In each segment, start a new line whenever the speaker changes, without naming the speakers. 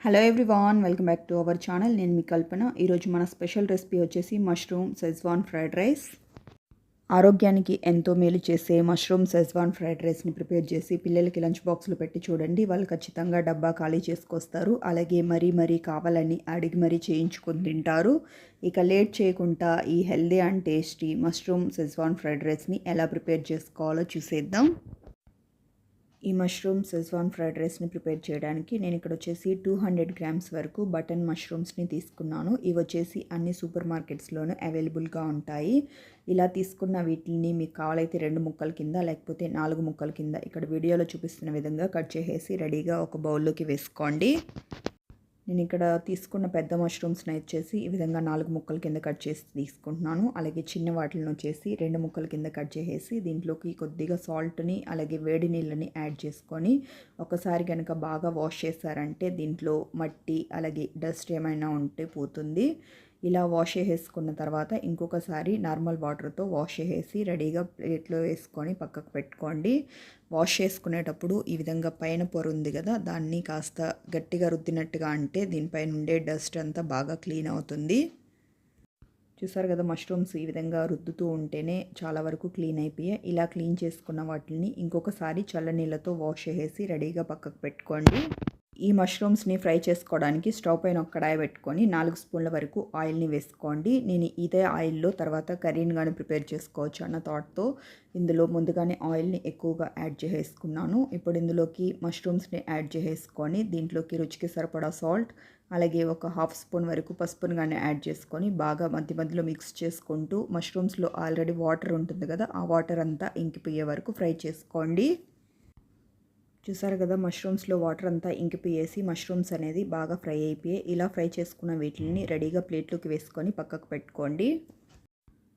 Hello everyone welcome back to our channel నేను మీ కల్పన. ఈరోజు మన స్పెషల్ రెసిపీ వచ్చేసి మష్రూమ్ సెజ్వాన్ ఫ్రైడ్ రైస్ ఆరోగ్యానికి ఎంతో మేలు చేసే మష్రూమ్ సెజ్వాన్ ఫ్రైడ్ రైస్ని ప్రిపేర్ చేసి పిల్లలకి లంచ్ బాక్స్లో పెట్టి చూడండి. వాళ్ళు ఖచ్చితంగా డబ్బా ఖాళీ చేసుకొస్తారు. అలాగే మరీ మరీ కావాలని అడిగి మరీ చేయించుకొని తింటారు. ఇక లేట్ చేయకుండా ఈ healthy and tasty mushroom schezwan fried రైస్ని ఎలా ప్రిపేర్ చేసుకోవాలో చూసేద్దాం. ఈ మష్రూమ్ సెజ్వాన్ ఫ్రైడ్ రైస్ని ప్రిపేర్ చేయడానికి నేను ఇక్కడ వచ్చేసి టూ హండ్రెడ్ గ్రామ్స్ వరకు బటన్ మష్రూమ్స్ని తీసుకున్నాను. ఇవి వచ్చేసి అన్ని సూపర్ మార్కెట్స్లోనూ అవైలబుల్గా ఉంటాయి. ఇలా తీసుకున్న వీటిని మీకు కావాలైతే రెండు ముక్కల కింద లేకపోతే నాలుగు ముక్కల కింద ఇక్కడ వీడియోలో చూపిస్తున్న విధంగా కట్ చేసేసి రెడీగా ఒక బౌల్లోకి వేసుకోండి. నేను ఇక్కడ తీసుకున్న పెద్ద మష్రూమ్స్ని వచ్చేసి ఈ విధంగా నాలుగు ముక్కల కింద కట్ చేసి తీసుకుంటున్నాను. అలాగే చిన్న వాటిని వచ్చేసి రెండు ముక్కల కింద కట్ చేసేసి దీంట్లోకి కొద్దిగా సాల్ట్ని అలాగే వేడి నీళ్ళని యాడ్ చేసుకొని ఒకసారి కనుక బాగా వాష్ చేశారంటే దీంట్లో మట్టి అలాగే డస్ట్ ఏమైనా ఉంటే పోతుంది. ఇలా వాష్ చేసేసుకున్న తర్వాత ఇంకొకసారి నార్మల్ వాటర్తో వాష్ చేసేసి రెడీగా ప్లేట్లో వేసుకొని పక్కకు పెట్టుకోండి. వాష్ చేసుకునేటప్పుడు ఈ విధంగా పైన పొర ఉంది కదా దాన్ని కాస్త గట్టిగా రుద్దినట్టుగా అంటే దీనిపైన ఉండే డస్ట్ అంతా బాగా క్లీన్ అవుతుంది. చూసారు కదా మష్రూమ్స్ ఈ విధంగా రుద్దుతూ ఉంటేనే చాలా వరకు క్లీన్ అయిపోయాయి. ఇలా క్లీన్ చేసుకున్న వాటిని ఇంకొకసారి చల్లనీళ్ళతో వాష్ చేసేసి రెడీగా పక్కకు పెట్టుకోండి. ఈ మష్రూమ్స్ని ఫ్రై చేసుకోవడానికి స్టవ్ పైన ఒక కడాయి పెట్టుకొని నాలుగు స్పూన్ల వరకు ఆయిల్ని వేసుకోండి. నేను ఇదే ఆయిల్లో తర్వాత కర్రీని కానీ ప్రిపేర్ చేసుకోవచ్చు అన్న థాట్తో ఇందులో ముందుగానే ఆయిల్ని ఎక్కువగా యాడ్ చేసేసుకున్నాను. ఇప్పుడు ఇందులోకి మష్రూమ్స్ని యాడ్ చేసేసుకొని దీంట్లోకి రుచికి సరిపడా సాల్ట్ అలాగే ఒక హాఫ్ స్పూన్ వరకు పసుపును కానీ యాడ్ చేసుకొని బాగా మధ్య మధ్యలో మిక్స్ చేసుకుంటూ మష్రూమ్స్లో ఆల్రెడీ వాటర్ ఉంటుంది కదా ఆ వాటర్ అంతా ఇంకిపోయే వరకు ఫ్రై చేసుకోండి. చూసారు కదా మష్రూమ్స్లో వాటర్ అంతా ఇంకిపోయేసి మష్రూమ్స్ అనేది బాగా ఫ్రై అయిపోయాయి ఇలా ఫ్రై చేసుకున్న వీటిని రెడీగా ప్లేట్లోకి వేసుకొని పక్కకు పెట్టుకోండి.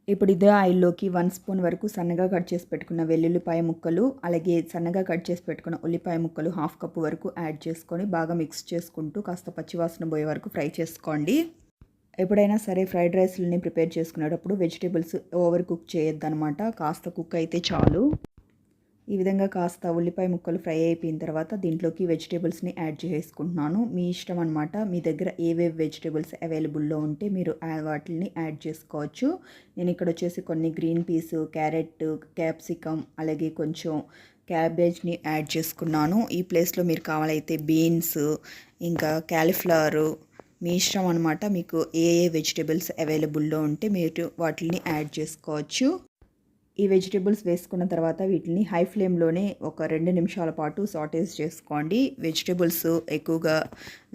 ఇప్పుడు ఇదే ఆయిల్లోకి వన్ స్పూన్ వరకు సన్నగా కట్ చేసి పెట్టుకున్న వెల్లుల్లిపాయ ముక్కలు అలాగే సన్నగా కట్ చేసి పెట్టుకున్న ఉల్లిపాయ ముక్కలు హాఫ్ కప్ వరకు యాడ్ చేసుకొని బాగా మిక్స్ చేసుకుంటూ కాస్త పచ్చివాసన పోయే వరకు ఫ్రై చేసుకోండి. ఎప్పుడైనా సరే ఫ్రైడ్ రైస్లని ప్రిపేర్ చేసుకునేటప్పుడు వెజిటేబుల్స్ ఓవర్ కుక్ చేయొద్దనమాట కాస్త కుక్ అయితే చాలు. ఈ విధంగా కాస్త ఉల్లిపాయ ముక్కలు ఫ్రై అయిపోయిన తర్వాత దీంట్లోకి వెజిటేబుల్స్ని యాడ్ చేసుకుంటున్నాను. మీ ఇష్టం అనమాట మీ దగ్గర ఏవేవి వెజిటేబుల్స్ అవైలబుల్లో ఉంటే మీరు వాటిని యాడ్ చేసుకోవచ్చు. నేను ఇక్కడ వచ్చేసి కొన్ని గ్రీన్ పీస్ క్యారెట్ క్యాప్సికమ్ అలాగే కొంచెం క్యాబేజ్ని యాడ్ చేసుకున్నాను. ఈ ప్లేస్లో మీరు కావాలైతే బీన్స్ ఇంకా క్యాలీఫ్లవరు మీ ఇష్టం అనమాట మీకు ఏ ఏ వెజిటేబుల్స్ అవైలబుల్లో ఉంటే మీరు వాటిని యాడ్ చేసుకోవచ్చు. ఈ వెజిటేబుల్స్ వేసుకున్న తర్వాత వీటిని హై ఫ్లేమ్లోనే ఒక రెండు నిమిషాల పాటు సాటేజ్ చేసుకోండి. వెజిటేబుల్స్ ఎక్కువగా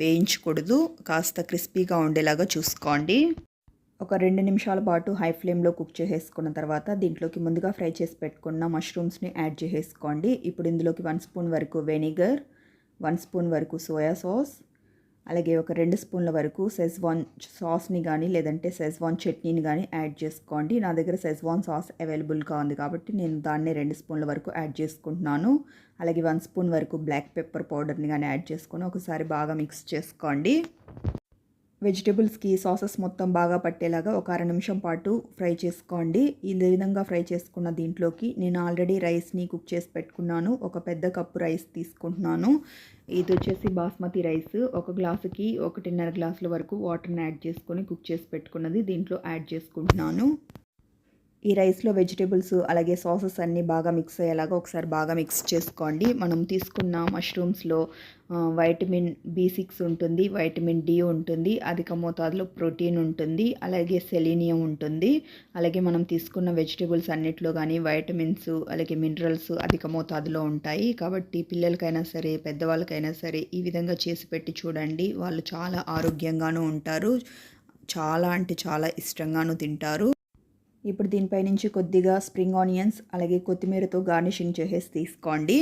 వేయించకూడదు కాస్త క్రిస్పీగా ఉండేలాగా చూసుకోండి. ఒక రెండు నిమిషాల పాటు హై ఫ్లేమ్లో కుక్ చేసేసుకున్న తర్వాత దీంట్లోకి ముందుగా ఫ్రై చేసి పెట్టుకున్న మష్రూమ్స్ని యాడ్ చేసేసుకోండి. ఇప్పుడు ఇందులోకి వన్ స్పూన్ వరకు వెనిగర్ వన్ స్పూన్ వరకు సోయా సాస్ అలాగే ఒక రెండు స్పూన్ల వరకు సెజ్వాన్ సాస్ని కానీ లేదంటే సెజ్వాన్ చట్నీని కానీ యాడ్ చేసుకోండి. నా దగ్గర సెజ్వాన్ సాస్ అవైలబుల్గా ఉంది కాబట్టి నేను దాన్నే రెండు స్పూన్ల వరకు యాడ్ చేసుకుంటున్నాను. అలాగే వన్ స్పూన్ వరకు బ్లాక్ పెప్పర్ పౌడర్ని కానీ యాడ్ చేసుకొని ఒకసారి బాగా మిక్స్ చేసుకోండి. వెజిటేబుల్స్కి సాసెస్ మొత్తం బాగా పట్టేలాగా ఒక అర నిమిషం పాటు ఫ్రై చేసుకోండి. ఇదే విధంగా ఫ్రై చేసుకున్న దీంట్లోకి నేను ఆల్రెడీ రైస్ని కుక్ చేసి పెట్టుకున్నాను. ఒక పెద్ద కప్పు రైస్ తీసుకుంటున్నాను. ఇది వచ్చేసి బాస్మతి రైస్. ఒక గ్లాసుకి ఒకటిన్నర గ్లాసుల వరకు వాటర్ని యాడ్ చేసుకొని కుక్ చేసి పెట్టుకున్నది దీంట్లో యాడ్ చేసుకుంటున్నాను. ఈ రైస్లో వెజిటేబుల్స్ అలాగే సాసెస్ అన్నీ బాగా మిక్స్ అయ్యేలాగా ఒకసారి బాగా మిక్స్ చేసుకోండి. మనం తీసుకున్న మష్రూమ్స్లో వైటమిన్ బి సిక్స్ ఉంటుంది వైటమిన్ డి ఉంటుంది అధిక మోతాదులో ప్రోటీన్ ఉంటుంది అలాగే సెలీనియం ఉంటుంది. అలాగే మనం తీసుకున్న వెజిటేబుల్స్ అన్నిట్లో కానీ వైటమిన్స్ అలాగే మినరల్స్ అధిక మోతాదులో ఉంటాయి. కాబట్టి పిల్లలకైనా సరే పెద్దవాళ్ళకైనా సరే ఈ విధంగా చేసి పెట్టి చూడండి. వాళ్ళు చాలా ఆరోగ్యంగానూ ఉంటారు. చాలా అంటే చాలా ఇష్టంగానూ తింటారు. ఇప్పుడు దీనిపై నుంచి కొద్దిగా స్ప్రింగ్ ఆనియన్స్ అలాగే కొత్తిమీరతో గార్నిషింగ్ చేసేసి తీసుకోండి.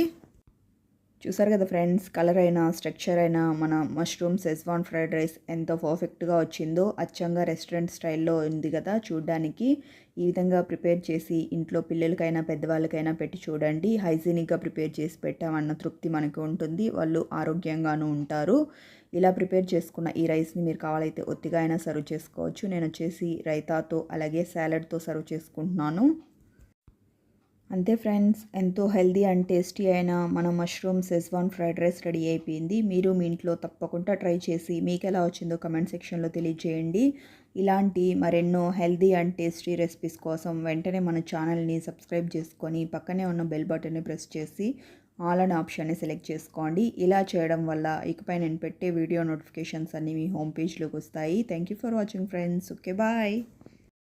చూసారు కదా ఫ్రెండ్స్ కలర్ అయినా స్ట్రక్చర్ అయినా మన మష్రూమ్ సెజ్వాన్ ఫ్రైడ్ రైస్ ఎంత పర్ఫెక్ట్గా వచ్చిందో అచ్చంగా రెస్టారెంట్ స్టైల్లో ఉంది కదా చూడ్డానికి. ఈ విధంగా ప్రిపేర్ చేసి ఇంట్లో పిల్లలకైనా పెద్దవాళ్ళకైనా పెట్టి చూడండి. హైజీనిక్గా ప్రిపేర్ చేసి పెట్టామన్న తృప్తి మనకు ఉంటుంది. వాళ్ళు ఆరోగ్యంగానూ ఉంటారు. ఇలా ప్రిపేర్ చేసుకున్న ఈ రైస్ని మీరు కావాలైతే ఒత్తిగా అయినా సర్వ్ చేసుకోవచ్చు. నేను వచ్చేసి రైతాతో అలాగే సాలడ్తో సర్వ్ చేసుకుంటున్నాను. అంతే ఫ్రెండ్స్ ఎంతో హెల్దీ అండ్ టేస్టీ అయిన మన mushroom schezwan fried rice ready అయిపోయింది. మీరు మీ ఇంట్లో తప్పకుండా ట్రై చేసి మీకు ఎలా వచ్చిందో కమెంట్ సెక్షన్లో తెలియజేయండి. ఇలాంటి మరెన్నో హెల్దీ అండ్ టేస్టీ రెసిపీస్ కోసం వెంటనే మన ఛానల్ని సబ్స్క్రైబ్ చేసుకొని పక్కనే ఉన్న బెల్ బటన్ని ప్రెస్ చేసి ఆల్ అనే ఆప్షన్ని సెలెక్ట్ చేసుకోండి. ఇలా చేయడం వల్ల ఇకపై నేను పెట్టే వీడియో నోటిఫికేషన్స్ అన్నీ మీ హోమ్ పేజ్లోకి వస్తాయి. Thank you for watching friends. Okay bye.